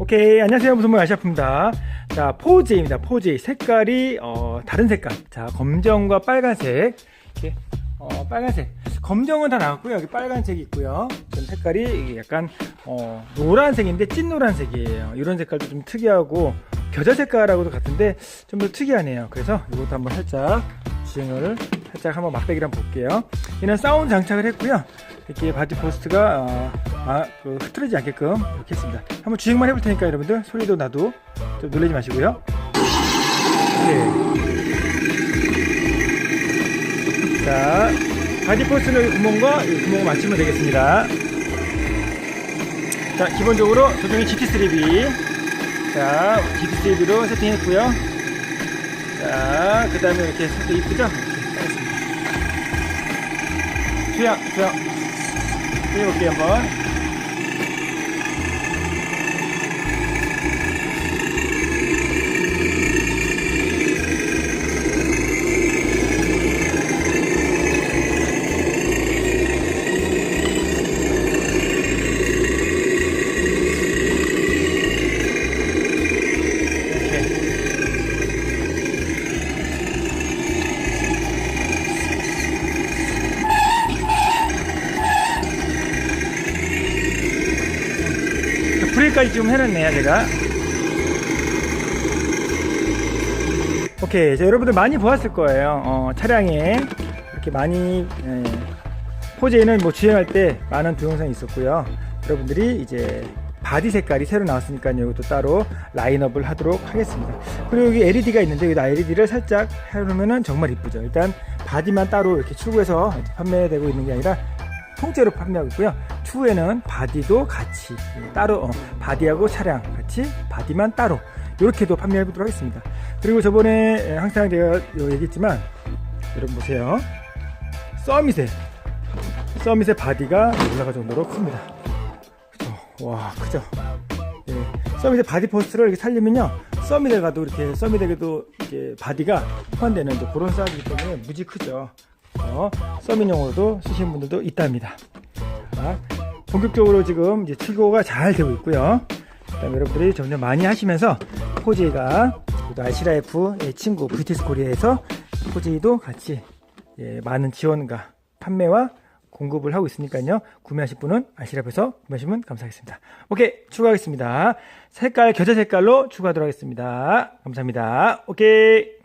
오케이 안녕하세요. 무슨 말 아시아프입니다. 자 포제입니다. 포제 색깔이 어, 다른 색깔. 자 검정과 빨간색. 이렇게 어, 빨간색. 검정은 다 나왔고요. 여기 빨간색이 있고요. 좀 색깔이 약간 어, 노란색인데 찐 노란색이에요. 이런 색깔도 좀 특이하고 겨자 색깔하고도 같은데 좀 더 특이하네요. 그래서 이것도 한번 살짝 주행을 살짝 한번 한번 볼게요. 얘는 사운드 장착을 했고요. 이렇게 바디 포스트가 어, 아, 그 흐트러지지 않게끔 이렇게 했습니다. 한번 주행만 해볼 테니까 여러분들 소리도 나도 좀 놀라지 마시고요. 네. 자, 바디 포스트는 구멍과 이 구멍을 맞추면 되겠습니다. 자, 기본적으로 조종이 GT3B. 자, GT3B로 세팅했고요. 자, 그 다음에 이렇게 살짝 이쁘죠? 하겠습니다. 주양, 주양. 해볼게요 한번 브레이크까지 지금 해놨네요 제가. 오케이 자, 여러분들 많이 보았을 거예요. 어, 차량에. 이렇게 많이 예, 포제는 뭐 주행할 때 많은 동영상이 있었고요. 여러분들이 이제 바디 색깔이 새로 나왔으니까 이것도 따로 라인업을 하도록 하겠습니다. 그리고 여기 LED가 있는데 여기다 LED를 살짝 해놓으면 정말 이쁘죠. 일단 바디만 따로 이렇게 출고해서 판매되고 있는 게 아니라 통째로 판매하고 있고요. 추후에는 바디도 같이 따로 어, 바디하고 차량 같이 바디만 따로 이렇게도 판매해 보도록 하겠습니다. 그리고 저번에 항상 제가 얘기했지만 여러분 보세요. 서밋의 서밋의 바디가 올라갈 정도로 큽니다. 그죠? 와 크죠? 예. 서밋의 바디 포스트를 이렇게 살리면요. 서밋에 가도 이렇게 서밋에게도 이렇게 바디가 포함되는 이제 그런 사이즈이기 때문에 무지 크죠. 어, 서민용으로도 쓰시는 분들도 있답니다. 자, 본격적으로 지금 이제 출고가 잘 되고 있고요. 그다음에 여러분들이 점점 많이 하시면서 포제이가 또 알시라이프의 친구 VTS 코리아에서 포제이도 같이 예, 많은 지원과 판매와 공급을 하고 있으니까요. 구매하실 분은 알시라이프에서 구매하시면 감사하겠습니다. 오케이 추가하겠습니다. 색깔 겨자 색깔로 추가하도록 하겠습니다. 감사합니다. 오케이.